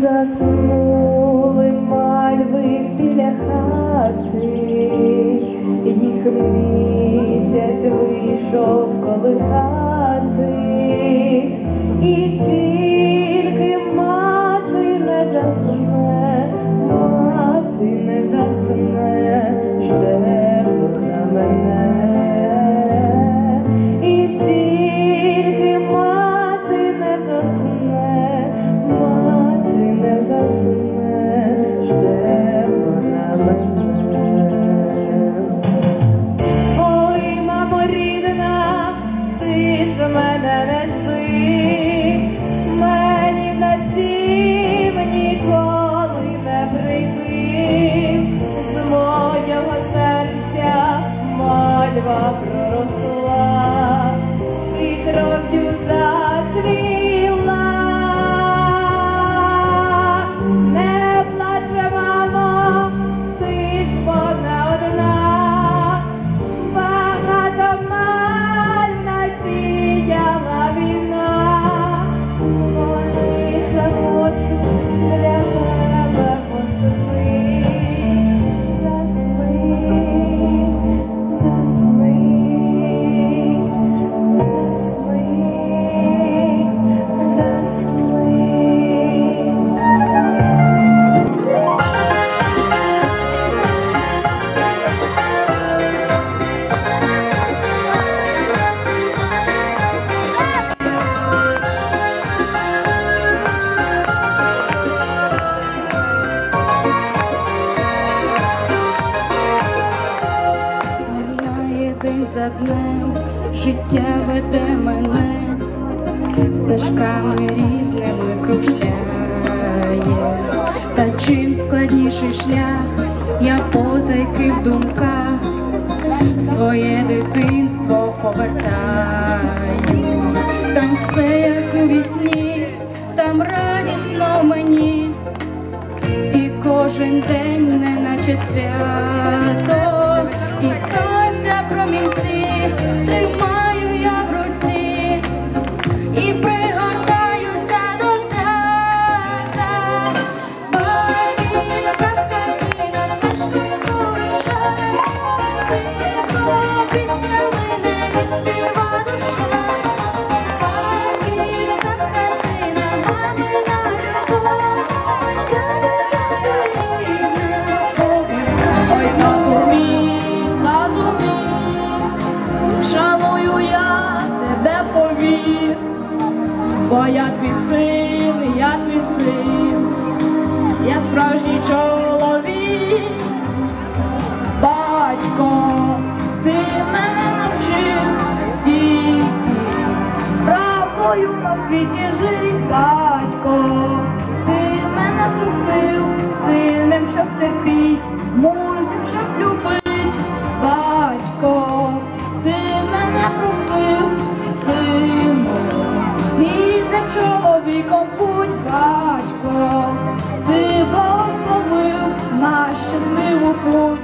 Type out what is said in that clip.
Заснули мальви біля хати, їх місяць вийшов колихати, va a y creo que за днем, життя веде мене, стежками різними кружляє, та чим складніший шлях, я потайки в думках. В своє дитинство повертаюсь, там все як у вісні, там радісно мені. І кожен день неначе свято, і промінці тримаю Я твій син, я твій син, я справжній чоловік, батько, ти мене навчив тільки правдою на світі жить, батько, ти мене зростив сильним, щоб терпіть, чоловіком будь, батько, ти благословив наш на щасливу путь,